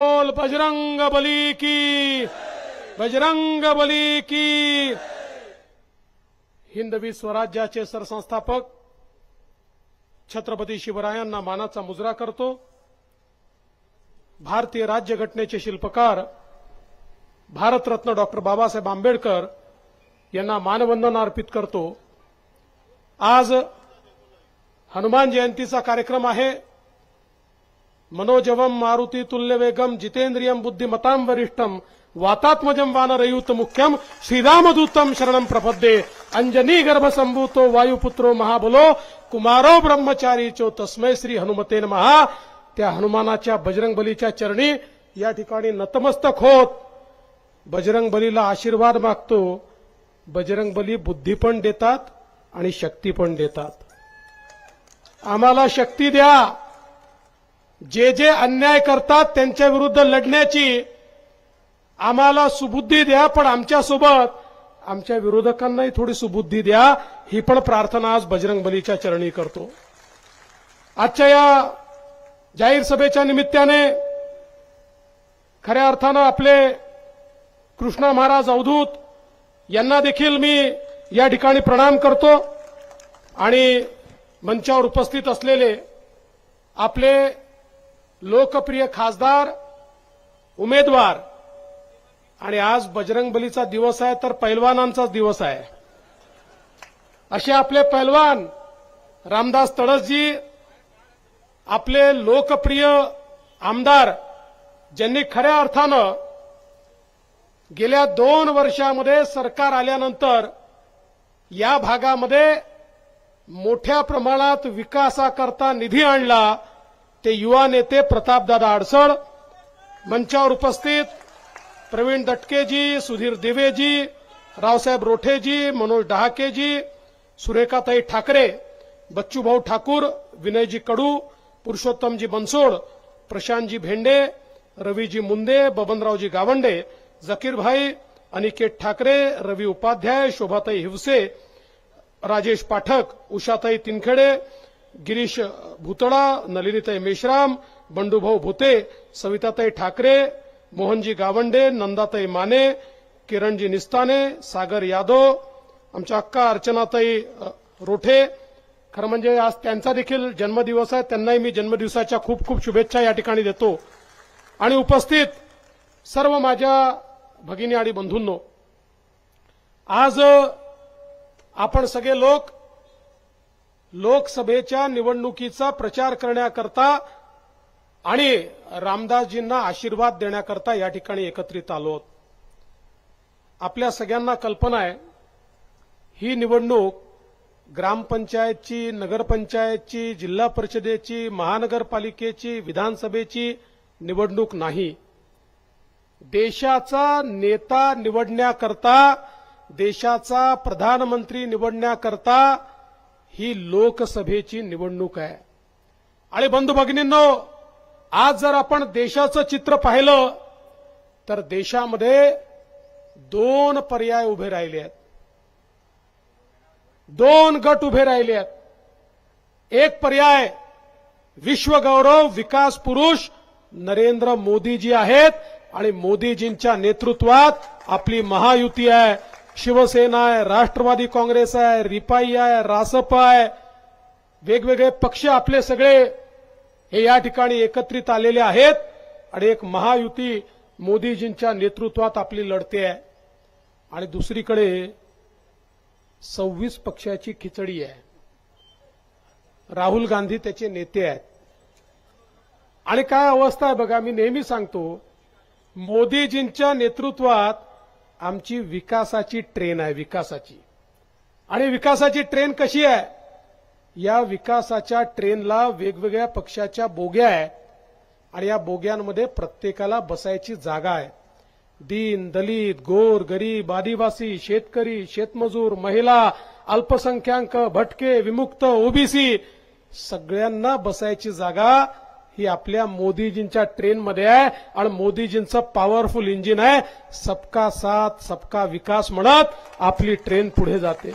बोल बजरंग बली की। बजरंग बली की। हिंदवी स्वराज्याचे सरसंस्थापक छत्रपती शिवरायांना मानाचा मुजरा करतो. भारतीय राज्यघटनेचे शिल्पकार भारतरत्न डॉक्टर बाबासाहेब आंबेडकर यांना मानवंदना अर्पित करतो. आज हनुमान जयंतीचा कार्यक्रम आहे. मनोजवम मारुती तुल्य वेगम जितेंद्रियम बुद्धिमतां वरिष्ठम वातात्मजम वानरयुत मुख्यम श्रीरामदूतम शरणम प्रपद्ये। अंजनी गर्भसंभूतो वायुपुत्रो महाबलो कुमारो ब्रह्मचारी चो तस्मै श्री हनुमते महा त्या हनुमानाच्या बजरंग बलीच्या चरणी या ठिकाणी नतमस्तक होत। बजरंग बलीला आशीर्वाद मागतो। बजरंग बली बुद्धी पण देतात आणि शक्ती पण देतात। आम्हाला शक्ती द्या। जे जे अन्याय करतात त्यांच्या विरुद्ध लढण्याची आम्हाला सुबुद्धी द्या पण आमच्यासोबत आमच्या विरोधकांनाही थोडी सुबुद्धी द्या. ही पण प्रार्थना आज बजरंग बलीच्या चरणी करतो. आजच्या या जाहीर सभेच्या निमित्ताने खऱ्या अर्थानं आपले कृष्णा महाराज अवधूत यांना देखील मी या ठिकाणी प्रणाम करतो आणि मंचावर उपस्थित असलेले आपले लोकप्रिय खासदार उमेदवार आणि आज बजरंग बलीचा दिवस आहे तर पैलवानांचाच दिवस आहे. असे आपले पैलवान रामदास तडसजी आपले लोकप्रिय आमदार ज्यांनी खऱ्या अर्थानं गेल्या दोन वर्षामध्ये सरकार आल्यानंतर या भागामध्ये मोठ्या प्रमाणात विकासाकरता निधी आणला ते युवा नेते प्रतापदादा अडसळ मंचावर उपस्थित प्रवीण दटकेजी सुधीर दिवेजी रावसाहेब रोठेजी मनोज डहाकेजी सुरेखाताई ठाकरे बच्चूभाऊ ठाकूर विनयजी कडू पुरुषोत्तमजी बनसोड प्रशांतजी भेंडे रवीजी मुंदे बबनरावजी गावंडे जकीरभाई अनिकेत ठाकरे रवी उपाध्याय शोभाताई हिवसे राजेश पाठक उषाताई तिनखेडे गिरीश भुतळा नलिनीताई मेश्राम बंडूभाऊ भुते सविताताई ठाकरे मोहनजी गावंडे नंदाताई माने किरणजी निस्ताने सागर यादव आमच्या अक्का अर्चनाताई रोठे. खरं म्हणजे आज त्यांचा देखील जन्मदिवस आहे. त्यांनाही मी जन्मदिवसाच्या खूप खूप शुभेच्छा या ठिकाणी देतो. आणि उपस्थित सर्व माझ्या भगिनी आणि बंधूंनो आज आपण सगळे लोक लोकसभेच्या निवडणुकीचा प्रचार करण्याकरता आणि रामदासजींना आशीर्वाद देण्याकरता या ठिकाणी एकत्रित आलो आहोत. आपल्या सगळ्यांना कल्पना आहे ही निवडणूक ग्रामपंचायतची नगरपंचायतची जिल्हा परिषदेची महानगरपालिकेची विधानसभेची निवडणूक नाही देशाचा नेता निवडण्याकरता देशाचा प्रधानमंत्री निवडण्याकरता ही लोकसभेची निवडणूक आहे. आणि बंधू भगिनींनो आज जर आपण देशाचं चित्र पाहिलं तर देशामध्ये दोन पर्याय उभे राहिले आहेत. दोन गट उभे राहिले आहेत. एक पर्याय विश्वगौरव विकास पुरुष नरेंद्र मोदीजी आहेत आणि मोदीजींच्या नेतृत्वात आपली महायुती आहे. शिवसेना आहे राष्ट्रवादी काँग्रेस आहे रिपाई आहे रासप आहे. वेगवेगळे पक्ष आपले सगळे हे या ठिकाणी एकत्रित आलेले आहेत आणि एक महायुती मोदीजींच्या नेतृत्वात आपली लढते आहे. आणि दुसरीकडे सव्वीस पक्षाची खिचडी आहे. राहुल गांधी त्याचे नेते आहेत. आणि काय अवस्था आहे बघा मी नेहमी सांगतो मोदीजींच्या नेतृत्वात आमची विकासाची ट्रेन आहे विकासाची. आणि विकासाची ट्रेन कशी आहे? या विकासाच्या ट्रेनला वेगवेगळ्या पक्षाच्या बोग्या आहे. आणि या बोग्यांमध्ये प्रत्येकाला बसायची जागा आहे. दीन दलित गोर गरीब आदिवासी शेतकरी शेतमजूर महिला अल्पसंख्याक भटके विमुक्त ओबीसी सगळ्यांना बसायची जागा ही आपल्या मोदीजींच्या ट्रेनमध्ये आहे आणि मोदीजींचं पॉवरफुल इंजिन आहे. सबका साथ सबका विकास म्हणत आपली ट्रेन पुढे जाते.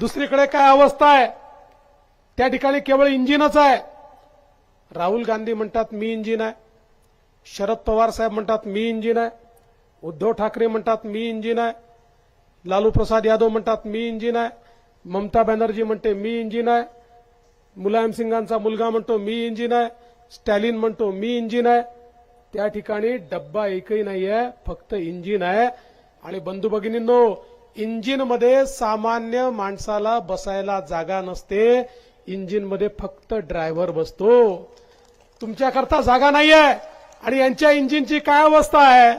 दुसरीकडे काय अवस्था आहे? त्या ठिकाणी केवळ इंजिनच आहे. राहुल गांधी म्हणतात मी इंजिन आहे. शरद पवार साहेब म्हणतात मी इंजिन आहे. उद्धव ठाकरे म्हणतात मी इंजिन आहे. लालू प्रसाद यादव म्हणतात मी इंजिन आहे. ममता बॅनर्जी म्हणते मी इंजिन आहे. मुलायम सिंगांचा मुलगा म्हणतो मी इंजिन आहे. स्टॅलिन म्हणतो मी इंजिन आहे. त्या ठिकाणी डब्बा एकही नाहीये फक्त इंजिन आहे. आणि बंधू भगिनींनो इंजिनमध्ये सामान्य माणसाला बसायला जागा नसते. इंजिनमध्ये फक्त ड्रायव्हर बसतो. तुमच्याकरता जागा नाहीये. आणि यांच्या इंजिनची काय अवस्था आहे?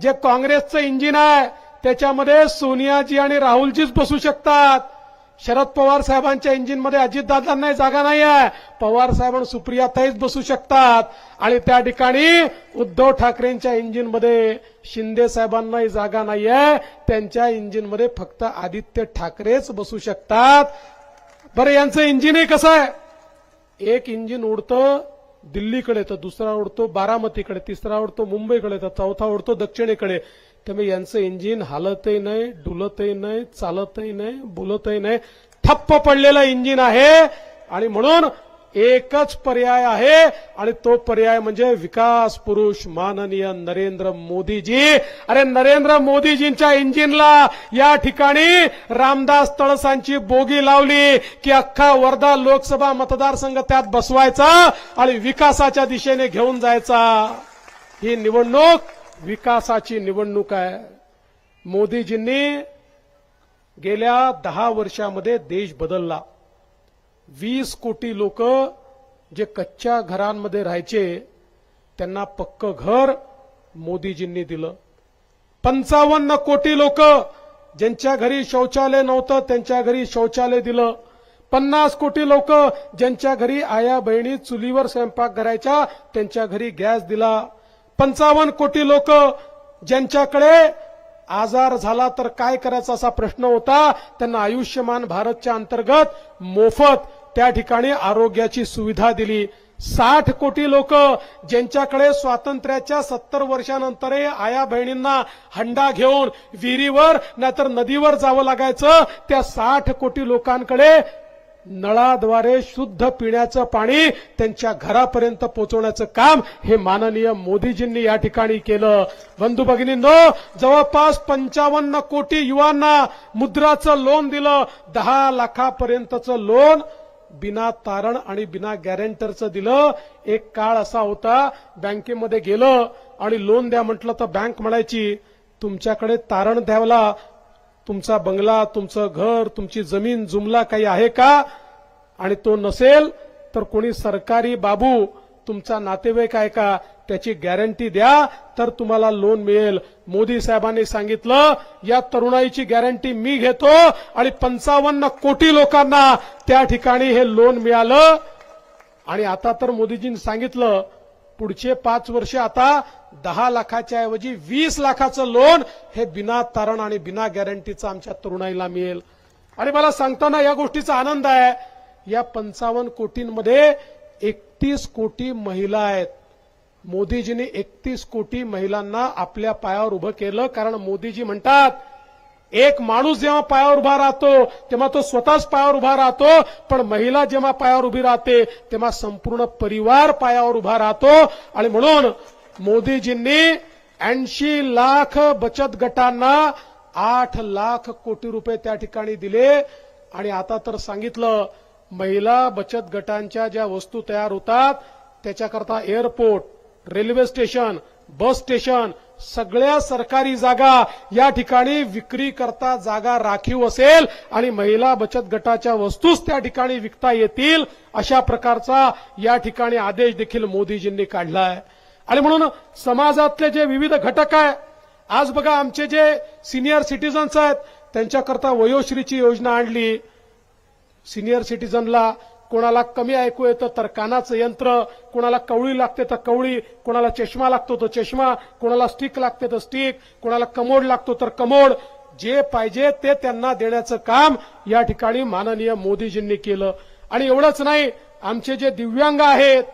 जे काँग्रेसचं इंजिन आहे त्याच्यामध्ये सोनियाजी आणि राहुलजीच बसू शकतात. शरद पवार साहेबांच्या इंजिनमध्ये अजितदादांनाही जागा नाही आहे पवार साहेब आणि सुप्रियाताईच बसू शकतात. आणि त्या ठिकाणी उद्धव ठाकरेंच्या इंजिनमध्ये शिंदे साहेबांनाही जागा नाही आहे त्यांच्या इंजिनमध्ये फक्त आदित्य ठाकरेच बसू शकतात. बरं यांचं इंजिनही कसं आहे? एक इंजिन उडतं दिल्लीकडे तर दुसरा उडतो बारामतीकडे तिसरा उडतो मुंबईकडे तर चौथा उडतो दक्षिणेकडे. त्यामुळे यांचं इंजिन हालतही नाही डुलतही नाही चालतही नाही बोलतही नाही. ठप्प पडलेलं इंजिन आहे आणि म्हणून एकच पर्याय आहे आणि तो पर्याय म्हणजे विकास पुरुष माननीय नरेंद्र मोदीजी. अरे नरेंद्र मोदीजींच्या इंजिनला या ठिकाणी रामदास तळसांची बोगी लावली की अख्खा वर्धा लोकसभा मतदारसंघ त्यात बसवायचा आणि विकासाच्या दिशेने घेऊन जायचा. ही निवडणूक विकासाची निवडणूक आहे. मोदीजींनी गेल्या दहा वर्षामध्ये देश बदलला. वीस कोटी लोक जे कच्च्या घरांमध्ये राहायचे त्यांना पक्क घर मोदीजींनी दिलं. पंचावन्न कोटी लोक ज्यांच्या घरी शौचालय नव्हतं त्यांच्या घरी शौचालय दिलं. पन्नास कोटी लोक ज्यांच्या घरी आया बहिणी चुलीवर स्वयंपाक करायच्या त्यांच्या घरी गॅस दिला. पंचावन्न कोटी लोक ज्यांच्याकडे आजार झाला तर काय करायचा असा प्रश्न होता त्यांना आयुष्यमान भारतच्या अंतर्गत मोफत त्या ठिकाणी आरोग्याची सुविधा दिली. साठ कोटी लोक ज्यांच्याकडे स्वातंत्र्याच्या सत्तर वर्षानंतरही आया बहिणींना हंडा घेऊन विहिरीवर नाहीतर नदीवर जावं लागायचं त्या साठ कोटी लोकांकडे नळाद्वारे शुद्ध पिण्याचं पाणी त्यांच्या घरापर्यंत पोहोचवण्याचं काम हे माननीय मोदीजींनी या ठिकाणी केलं. बंधू भगिनींनो जवळपास पंचावन्न कोटी युवांना मुद्राचं लोन दिलं. दहा लाखापर्यंतचं लोन बिना तारण आणि बिना गॅरेंटरचं दिलं. एक काळ असा होता बँकेमध्ये गेलं आणि लोन द्या म्हटलं तर बँक म्हणायची तुमच्याकडे तारण द्यावला तुमचा बंगला तुमचं घर तुमची जमीन जुमला काही आहे का? आणि तो नसेल तर कोणी सरकारी बाबू तुमचा नातेवाईक आहे का? त्याची गॅरंटी द्या तर तुम्हाला लोन मिळेल. मोदी साहेबांनी सांगितलं या तरुणाईची गॅरंटी मी घेतो आणि पंचावन्न कोटी लोकांना त्या ठिकाणी हे लोन मिळालं. आणि आता तर मोदीजींनी सांगितलं पुढचे पाच वर्ष आता दहा लाखाच्या ऐवजी वीस लाखाचं लोन हे बिना तारण आणि बिना गॅरंटीचं आमच्या तरुणाईला मिळेल. आणि मला सांगताना या गोष्टीचा आनंद आहे या पंचावन्न कोटींमध्ये एकतीस कोटी महिला आहेत. मोदीजींनी एकतीस कोटी महिलांना आपल्या पायावर उभं केलं कारण मोदीजी म्हणतात एक माणूस जेव्हा पायावर उभा राहतो तेव्हा तो स्वतःच पायावर उभा राहतो पण महिला जेव्हा पायावर उभी राहते तेव्हा संपूर्ण परिवार पायावर उभा राहतो. आणि म्हणून मोदीजींनी ऐंशी लाख बचत गटांना आठ लाख कोटी रुपये त्या ठिकाणी दिले. आणि आता तर सांगितलं महिला बचत गटांच्या ज्या वस्तू तयार होतात त्याच्याकरता airport railway station bus station सगळ्या सरकारी जागा या ठिकाणी विक्री करता जागा राखीव असेल आणि महिला बचत गटाच्या वस्तूच त्या ठिकाणी विकता येतील अशा प्रकारचा या ठिकाणी आदेश देखील मोदीजींनी काढला आहे आणि म्हणून समाजातले जे विविध घटक आहे आज बघा आमचे जे सिनियर सिटीजन्स आहेत त्यांच्याकरता वयोश्रीची योजना आणली. सिनियर सिटीजनला कोणाला कमी ऐकू येतं तर कानाचं यंत्र कोणाला कवळी लागते तर कवळी कोणाला चष्मा लागतो तर चष्मा कोणाला स्टिक लागते तर स्टिक कोणाला कमोड लागतो तर कमोड. जे पाहिजे ते त्यांना देण्याचं काम या ठिकाणी माननीय मोदीजींनी केलं. आणि एवढंच नाही आमचे जे दिव्यांग आहेत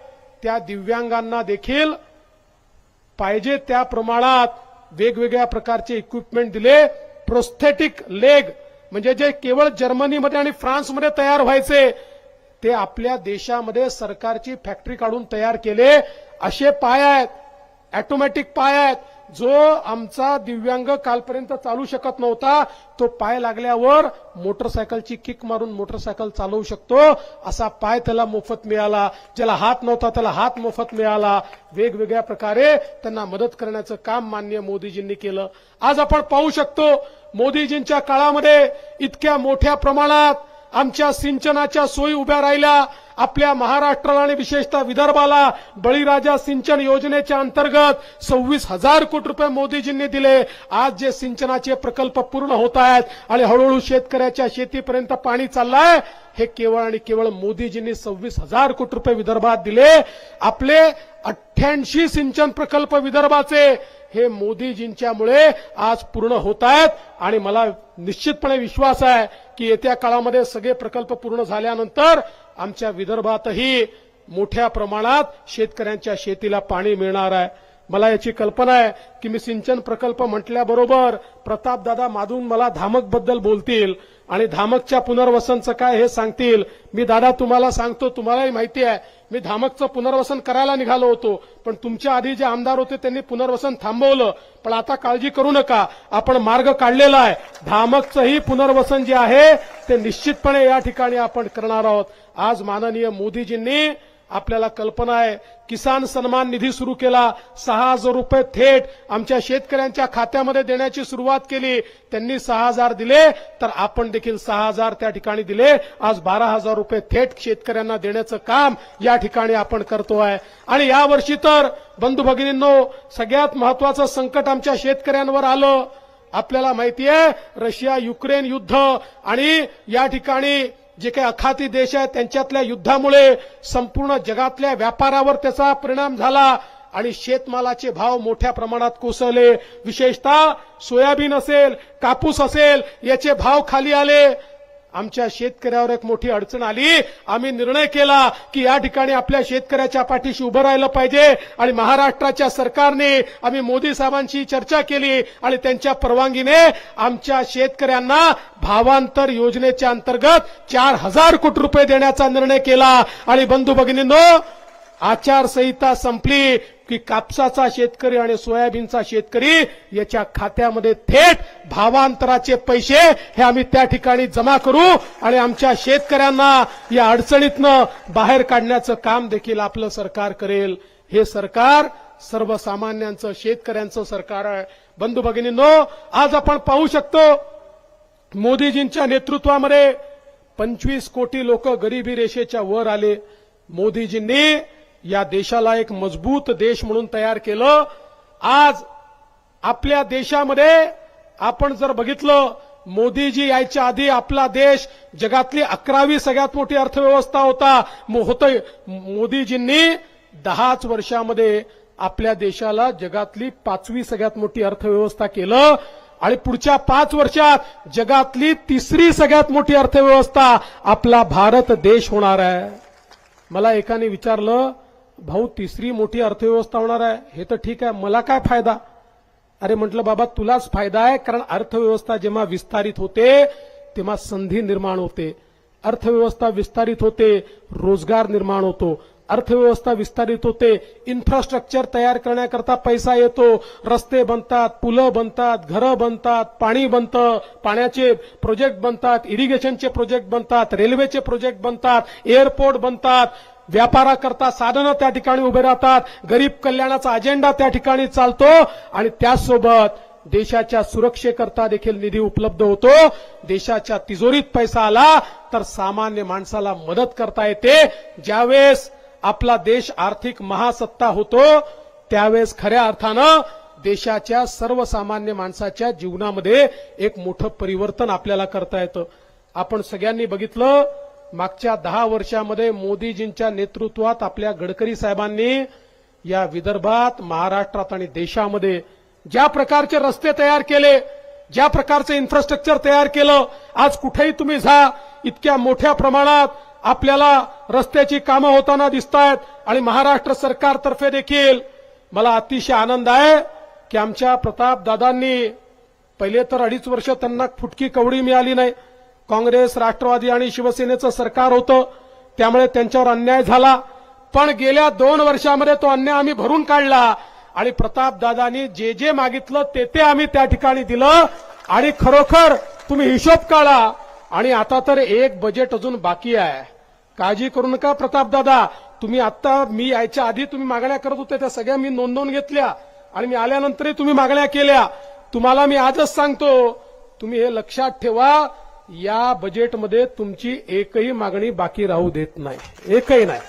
त्या दिव्यांगांना देखील पाहिजे त्या प्रमाणात वेगवेगळ्या प्रकारचे इक्विपमेंट दिले. प्रोस्थेटिक लेग म्हणजे जे केवळ जर्मनीमध्ये आणि फ्रान्समध्ये तयार व्हायचे ते आपल्या देशामध्ये सरकारची फॅक्टरी काढून तयार केले. असे पाय आहेत ऑटोमॅटिक पाय आहेत. जो आमचा दिव्यांग कालपर्यंत चालू शकत नव्हता तो पाय लागल्यावर मोटरसायकलची किक मारून मोटरसायकल चालवू शकतो. असा पाय त्याला मोफत मिळाला. ज्याला हात नव्हता त्याला हात मोफत मिळाला. वेगवेगळ्या प्रकारे त्यांना मदत करण्याचं काम मान्य मोदीजींनी केलं. आज आपण पाहू शकतो मोदीजींच्या काळामध्ये इतक्या मोठ्या प्रमाणात आमच्या सिंचनाच्या सोयी उभ्या राहिल्या. आपल्या महाराष्ट्राला आणि विशेषतः विदर्भाला बळीराजा सिंचन योजनेच्या अंतर्गत सव्वीस हजार कोटी रुपये मोदीजींनी दिले. आज जे सिंचनाचे प्रकल्प पूर्ण होत आहेत आणि हळूहळू शेतकऱ्याच्या शेतीपर्यंत पाणी चाललंय हे केवळ आणि केवळ मोदीजींनी सव्वीस हजार कोटी रुपये विदर्भात दिले. आपले अठ्ठ्याऐंशी सिंचन प्रकल्प विदर्भाचे हे मोदीजींच्यामुळे आज पूर्ण होत आहेत आणि मला निश्चितपणे विश्वास आहे की येत्या काळामध्ये सगळे प्रकल्प पूर्ण झाल्यानंतर आमच्या विदर्भातही मोठ्या प्रमाणात शेतकऱ्यांच्या शेतीला पाणी मिळणार आहे. मला याची कल्पना आहे की मी सिंचन प्रकल्प म्हटल्याबरोबर प्रतापदादा माधून मला धामकबद्दल बोलतील आणि धामकच्या पुनर्वसनचं काय हे सांगतील. मी दादा तुम्हाला सांगतो तुम्हालाही माहिती आहे मी धामकचं पुनर्वसन करायला निघालो होतो पण तुमच्या आधी जे आमदार होते त्यांनी पुनर्वसन थांबवलं. पण आता काळजी करू नका. आपण मार्ग काढलेला आहे. धामकचंही पुनर्वसन जे आहे ते निश्चितपणे या ठिकाणी आपण करणार आहोत. आज माननीय मोदीजींनी आपल्याला कल्पना आहे किसान सन्मान निधी सुरू केला सहा हजार रुपये थेट आमच्या शेतकऱ्यांच्या खात्यामध्ये देण्याची सुरुवात केली. त्यांनी सहा हजार दिले तर आपण देखील सहा हजार त्या ठिकाणी दिले. आज बारा हजार रुपये थेट शेतकऱ्यांना देण्याचं काम या ठिकाणी आपण करतो आहे. आणि यावर्षी तर बंधू भगिनींनो सगळ्यात महत्वाचं संकट आमच्या शेतकऱ्यांवर आलं. आपल्याला माहिती आहे रशिया युक्रेन युद्ध आणि या ठिकाणी जे काही अखाती देश आहेत त्यांच्यातल्या युद्धामुळे संपूर्ण जगातल्या व्यापारावर त्याचा परिणाम झाला आणि शेतमालाचे भाव मोठ्या प्रमाणात कोसळले. विशेषतः सोयाबीन असेल कापूस असेल याचे भाव खाली आले. आमच्या शेतकऱ्यावर एक मोठी अडचण आली. आम्ही निर्णय केला की या ठिकाणी आपल्या शेतकऱ्याच्या पाठीशी उभं राहिलं पाहिजे आणि महाराष्ट्राच्या सरकारने आम्ही मोदी साहेबांशी चर्चा केली आणि त्यांच्या परवानगीने आमच्या शेतकऱ्यांना भावांतर योजनेच्या अंतर्गत चार हजार कोटी रुपये देण्याचा निर्णय केला. आणि बंधू भगिनींनो आचारसंहिता संपली की कापसाचा शेतकरी आणि सोयाबीनचा शेतकरी याच्या खात्यामध्ये थेट भावांतराचे पैसे हे आम्ही त्या ठिकाणी जमा करू आणि आमच्या शेतकऱ्यांना या अडचणीतनं बाहेर काढण्याचं काम देखील आपलं सरकार करेल. हे सरकार सर्वसामान्यांचं शेतकऱ्यांचं सरकार आहे. बंधू भगिनींनो आज आपण पाहू शकतो मोदीजींच्या नेतृत्वामध्ये पंचवीस कोटी लोक गरिबी रेषेच्या वर आले. मोदीजींनी या देशाला एक मजबूत देश म्हणून तयार केलं. आज आपल्या देशामध्ये आपण जर बघितलं मोदीजी यायच्या आधी आपला देश जगातली अकरावी सगळ्यात मोठी अर्थव्यवस्था होता. होत मोदीजींनी दहाच वर्षामध्ये आपल्या देशाला जगातली पाचवी सगळ्यात मोठी अर्थव्यवस्था केलं. आणि पुढच्या पाच वर्षात जगातली तिसरी सगळ्यात मोठी अर्थव्यवस्था आपला भारत देश होणार आहे. मला एकाने विचारलं भाऊ तिसरी मोठी अर्थव्यवस्था होणार आहे. हे तर ठीक आहे. मला काय फायदा? अरे म्हटलं बाबा तुलाच फायदा आहे कारण अर्थव्यवस्था जेव्हा विस्तारित होते तेव्हा संधी निर्माण होते. अर्थव्यवस्था विस्तारित होते रोजगार निर्माण होतो. अर्थव्यवस्था विस्तारित होते इन्फ्रास्ट्रक्चर तयार करण्याकरता पैसा येतो. रस्ते बनतात पुलं बनतात घरं बनतात पाणी बनतं पाण्याचे प्रोजेक्ट बनतात इरिगेशनचे प्रोजेक्ट बनतात रेल्वेचे प्रोजेक्ट बनतात एअरपोर्ट बनतात. व्यापाराकरता साधनं त्या ठिकाणी उभे राहतात गरीब कल्याणाचा अजेंडा त्या ठिकाणी चालतो आणि त्याचसोबत देशाच्या सुरक्षेकरता देखील निधी उपलब्ध होतो. देशाच्या तिजोरीत पैसा आला तर सामान्य माणसाला मदत करता येते. ज्यावेळेस आपला देश आर्थिक महासत्ता होतो त्यावेळेस खऱ्या अर्थानं देशाच्या सर्वसामान्य माणसाच्या जीवनामध्ये एक मोठं परिवर्तन आपल्याला करता येतं. आपण सगळ्यांनी बघितलं मागच्या दहा वर्षामध्ये मोदीजींच्या नेतृत्वात आपल्या गडकरी साहेबांनी या विदर्भात महाराष्ट्रात आणि देशामध्ये ज्या प्रकारचे रस्ते तयार केले ज्या प्रकारचं इन्फ्रास्ट्रक्चर तयार केलं आज कुठेही तुम्ही जा इतक्या मोठ्या प्रमाणात आपल्याला रस्त्याची कामं होताना दिसतायत आणि महाराष्ट्र सरकारतर्फे देखील मला अतिशय आनंद आहे की आमच्या प्रताप दादांनी पहिले तर अडीच वर्ष त्यांना फुटकी कवडी मिळाली नाही. काँग्रेस राष्ट्रवादी आणि शिवसेनेचं सरकार होतं. त्यामुळे त्यांच्यावर अन्याय झाला. पण गेल्या दोन वर्षामध्ये तो अन्याय आम्ही भरून काढला. आणि प्रतापदादांनी जे जे मागितलं ते ते आम्ही त्या ठिकाणी दिलं. आणि खरोखर तुम्ही हिशोब काढा. आणि आता तर एक बजेट अजून बाकी आहे. काळजी करू नका प्रतापदादा तुम्ही आता मी यायच्या आधी तुम्ही मागण्या करत होते त्या सगळ्या मी नोंदवून घेतल्या. आणि मी आल्यानंतरही तुम्ही मागण्या केल्या. तुम्हाला मी आजच सांगतो तुम्ही हे लक्षात ठेवा. या बजेटमध्ये तुमची एकही मागणी बाकी राहू देत नाही. एकही नाही.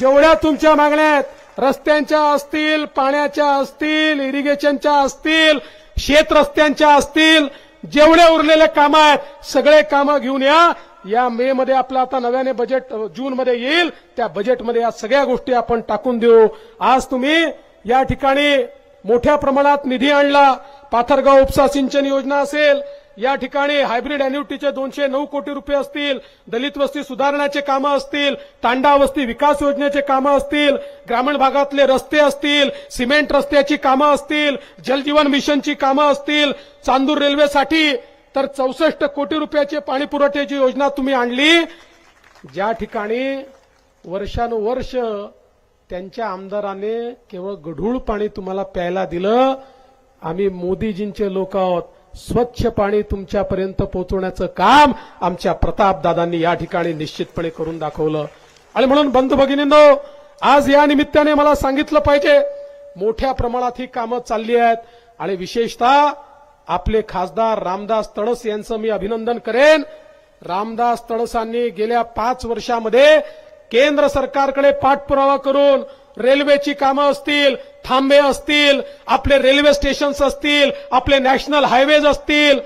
जेवढ्या तुमच्या मागण्या आहेत रस्त्यांच्या असतील पाण्याच्या असतील इरिगेशनच्या असतील शेत रस्त्यांच्या असतील जेवढे उरलेले कामं आहेत सगळे कामं घेऊन या. या मे मध्ये आपलं आता नव्याने बजेट जून मध्ये येईल. त्या बजेटमध्ये या सगळ्या गोष्टी आपण टाकून देऊ. आज तुम्ही या ठिकाणी मोठ्या प्रमाणात निधी आणला. पाथरगाव उपसा सिंचन योजना असेल या ठिकाणी हायब्रिड अॅन्युटीचे दोनशे नऊ कोटी रुपये असतील दलित वस्ती सुधारण्याचे कामं असतील तांडा वस्ती विकास योजनेचे कामं असतील ग्रामीण भागातले रस्ते असतील सिमेंट रस्त्याची कामं असतील जलजीवन मिशनची कामं असतील चांदूर रेल्वेसाठी तर चौसष्ट कोटी रुपयाचे पाणी पुरवठ्याची योजना तुम्ही आणली ज्या ठिकाणी वर्षानुवर्ष त्यांच्या आमदाराने केवळ गढूळ पाणी तुम्हाला प्यायला दिलं आम्ही मोदीजींचे लोक आहोत. स्वच्छ पाणी तुमच्यापर्यंत पोहोचवण्याचं काम आमच्या प्रतापदादांनी या ठिकाणी निश्चितपणे करून दाखवलं. आणि म्हणून बंधू भगिनींनो आज या निमित्ताने मला सांगितलं पाहिजे मोठ्या प्रमाणात ही कामं चालली आहेत आणि विशेषतः आपले खासदार रामदास तडस यांचं मी अभिनंदन करेन. रामदास तडसांनी गेल्या पाच वर्षामध्ये केंद्र सरकारकडे पाठपुरावा करून रेल्वेची कामं असतील थांबे असतील आपले रेल्वे स्टेशन्स असतील आपले नॅशनल हायवेज असतील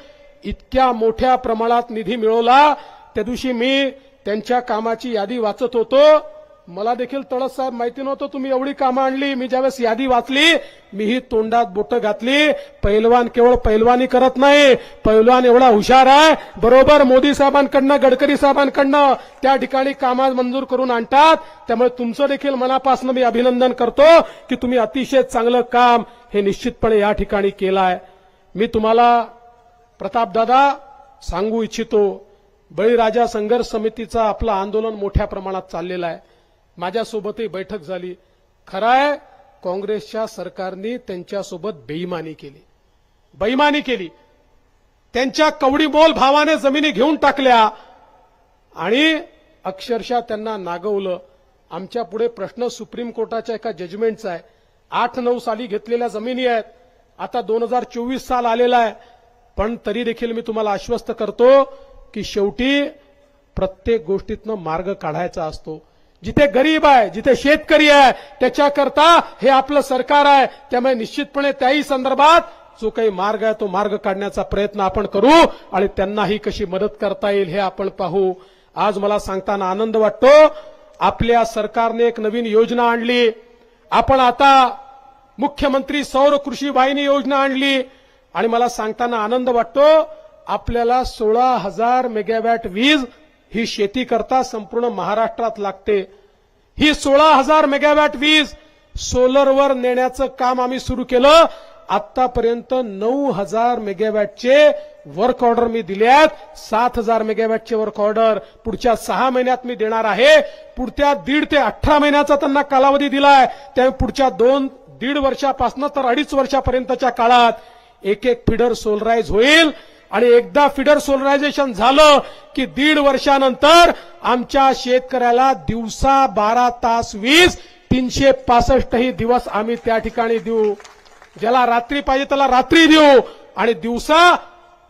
इतक्या मोठ्या प्रमाणात निधी मिळवला. त्या दिवशी मी त्यांच्या कामाची यादी वाचत होतो. मला देखील तळस साहेब माहिती नव्हतं तुम्ही एवढी कामं आणली मी ज्यावेळेस यादी वाचली मीही तोंडात बोटं घातली. पैलवान केवळ पैलवानी करत नाही पैलवान एवढा हुशार आहे. बरोबर मोदी साहेबांकडनं गडकरी साहेबांकडनं त्या ठिकाणी कामा मंजूर करून आणतात. त्यामुळे तुमचं देखील मनापासून मी अभिनंदन करतो की तुम्ही अतिशय चांगलं काम हे निश्चितपणे या ठिकाणी केलं आहे मी तुम्हाला प्रतापदादा सांगू इच्छितो बळीराजा संघर्ष समितीचं आपलं आंदोलन मोठ्या प्रमाणात चाललेलं आहे. माझ्यासोबतही बैठक झाली. खरं आहे काँग्रेसच्या सरकारने त्यांच्यासोबत बेईमानी केली. बेईमानी केली. त्यांच्या कवडीमोल भावाने जमिनी घेऊन टाकल्या आणि अक्षरशः त्यांना नागवलं. आमच्या पुढे प्रश्न सुप्रीम कोर्टाच्या एका जजमेंटचा आहे. आठ नऊ साली घेतलेल्या जमिनी आहेत. आता दोन हजार चोवीस साल आलेला आहे. पण तरी देखील मी तुम्हाला आश्वस्त करतो की शेवटी प्रत्येक गोष्टीतनं मार्ग काढायचा असतो. जिथे गरीब आहे जिथे शेतकरी आहे त्याच्याकरता हे आपलं सरकार आहे. त्यामुळे निश्चितपणे त्याही संदर्भात जो काही मार्ग आहे तो मार्ग काढण्याचा प्रयत्न आपण करू आणि त्यांनाही कशी मदत करता येईल हे आपण पाहू. आज मला सांगताना आनंद वाटतो. आपल्या सरकारने एक नवीन योजना आणली. आपण आता मुख्यमंत्री सौर कृषी वाहिनी योजना आणली. आणि मला सांगताना आनंद वाटतो आपल्याला सोळा हजार मेगावॅट वीज ही शेती करता संपूर्ण महाराष्ट्रात लागते. ही सोळा हजार मेगावॅट वीज सोलरवर नेण्याचं काम आम्ही सुरू केलं. आतापर्यंत नऊ हजार मेगावॅटचे वर्क ऑर्डर मी दिले आहेत. सात हजार मेगावॅटचे वर्क ऑर्डर पुढच्या सहा महिन्यात मी देणार आहे. पुढच्या दीड ते अठरा महिन्याचा त्यांना कालावधी दिलाय. त्यामुळे पुढच्या दोन दीड वर्षापासून तर अडीच वर्षापर्यंतच्या काळात एक एक फिडर सोलराईज होईल. आणि एकदा फिडर सोलरायझेशन झालं की दीड वर्षानंतर आमच्या शेतकऱ्याला दिवसा बारा तास वीज तीनशे पासष्टही दिवस आम्ही त्या ठिकाणी देऊ. ज्याला रात्री पाहिजे त्याला रात्री देऊ. आणि दिवसा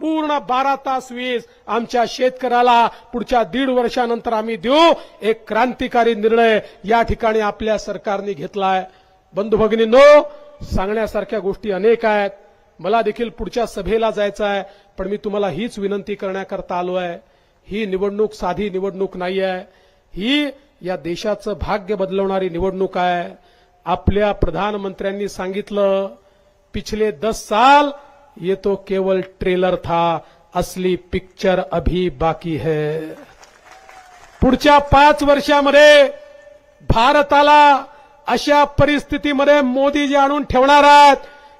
पूर्ण बारा तास वीज आमच्या शेतकऱ्याला पुढच्या दीड वर्षानंतर आम्ही देऊ. एक क्रांतिकारी निर्णय या ठिकाणी आपल्या सरकारने घेतलाय. बंधू भगिनींनो सांगण्यासारख्या गोष्टी अनेक आहेत. मला देखील पुढच्या सभेला जायचं आहे पण मी तुम्हाला हीच विनंती करण्याकरता आलो आहे. ही निवडणूक साधी निवडणूक नाही आहे. ही या देशाचं भाग्य बदलवणारी निवडणूक आहे. आपल्या प्रधानमंत्र्यांनी सांगितलं पिछले दस साल ये तो केवळ ट्रेलर था असली पिक्चर अभी बाकी है. पुढच्या पाच वर्षामध्ये भारताला अशा परिस्थितीमध्ये मोदी जे आणून ठेवणार आहेत.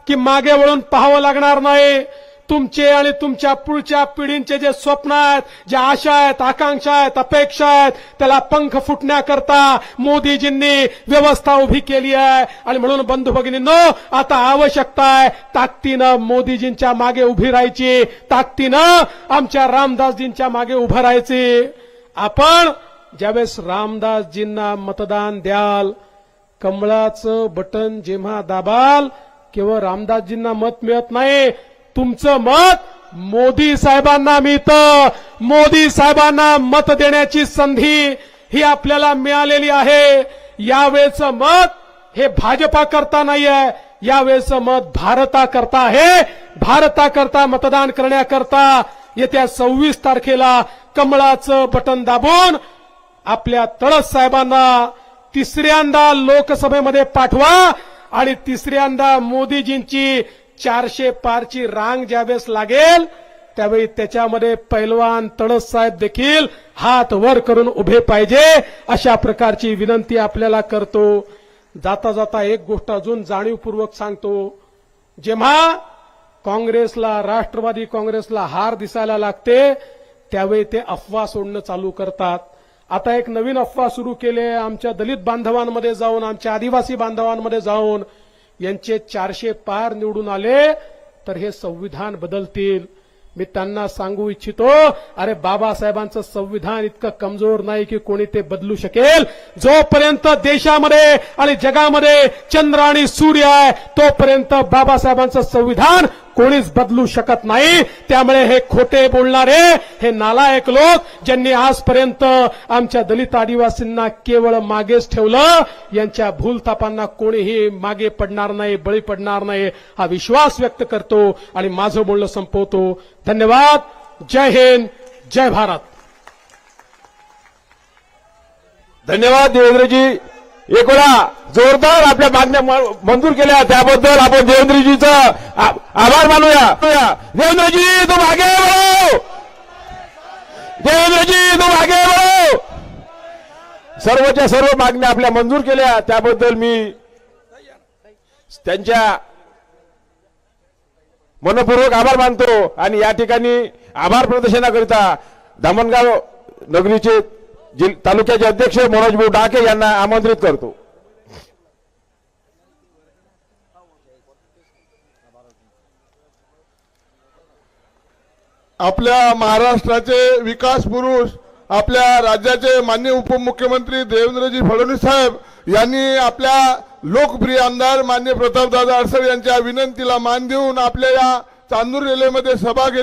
की मागे वळून पाहावं लागणार नाही. तुमचे आणि तुमच्या पुढच्या पिढींचे जे स्वप्न आहेत ज्या आशा आहेत आकांक्षा आहेत अपेक्षा आहेत त्याला पंख फुटण्याकरता मोदीजींनी व्यवस्था उभी केली आहे. आणि म्हणून बंधू भगिनींनो आता आवश्यकता आहे ताकदीनं मोदीजींच्या मागे उभी राहायची. ताकदीनं आमच्या रामदासजींच्या मागे उभं राहायचे. आपण ज्यावेळेस रामदासजींना मतदान द्याल कमळाचं बटन जेव्हा दाबाल केवळ रामदासजींना मत मिळत नाही तुमचं मत मोदी साहेबांना मिळतं. मोदी साहेबांना मत देण्याची संधी ही आपल्याला मिळालेली आहे. यावेळेचं मत हे भाजपा करता नाहीये. यावेळेचं मत भारता करता आहे. भारता करता मतदान करण्याकरता येत्या सव्वीस तारखेला कमळाचं बटन दाबून आपल्या तळस साहेबांना तिसऱ्यांदा लोकसभेमध्ये पाठवा. आणि तिसऱ्यांदा मोदीजींची चारशे पारची रांग ज्यावेळेस लागेल त्यावेळी त्याच्यामध्ये पैलवान तळस साहेब देखील हात वर करून उभे पाहिजे अशा प्रकारची विनंती आपल्याला करतो. जाता जाता एक गोष्ट अजून जाणीवपूर्वक सांगतो. जेव्हा काँग्रेसला राष्ट्रवादी काँग्रेसला हार दिसायला लागते त्यावेळी ते अफवा सोडणं चालू करतात. आता एक नवीन अफवा सुरू केले आमच्या दलित बांधवांमध्ये जाऊन आमच्या आदिवासी बांधवांमध्ये जाऊन यांचे चारशे पार निवडून आले तर हे संविधान बदलतील. मी त्यांना सांगू इच्छितो अरे बाबासाहेबांचं संविधान इतकं कमजोर नाही की कोणी ते बदलू शकेल. जोपर्यंत देशामध्ये आणि जगामध्ये चंद्र आणि सूर्य आहे तोपर्यंत बाबासाहेबांचं संविधान कोणीच बदलू शकत नाही. त्यामुळे हे खोटे बोलणारे हे नालायक लोक ज्यांनी आजपर्यंत आमच्या दलित आदिवासींना केवळ मागेच ठेवलं यांच्या भूलतापांना कोणीही मागे पडणार नाही बळी पडणार नाही. हा विश्वास व्यक्त करतो आणि माझं बोलणं संपवतो. धन्यवाद. जय हिंद. जय भारत. धन्यवाद देवेंद्रजी. एकोला जोरदार आपल्या मागण्या मंजूर केल्या. त्याबद्दल आपण देवेंद्रजीचा आभार मानूया. देवेंद्रजी तू मागे बढ़ो देवेंद्रजी तू मागे सर्वच्या सर्व मागण्या आपल्या मंजूर केल्या. त्याबद्दल मी त्यांच्या मनपूर्वक आभार मानतो. आणि या ठिकाणी आभार प्रदर्शनाकरिता धामणगाव नगरीचे जिल- तालुक्याचे अध्यक्ष मनोज भाऊ डाके यांना आमंत्रित करतो. आपल्या महाराष्ट्राचे विकास पुरुष आपल्या राज्याचे मान्य उपमुख्यमंत्री देवेंद्रजी फडणवीस साहेब यांनी आपल्या लोकप्रिय आमदार मान्य प्रतापदादा अडसर यांच्या विनंतीला मान देऊन आपल्या या चांदूर रेल्वेमध्ये सभा घेतली.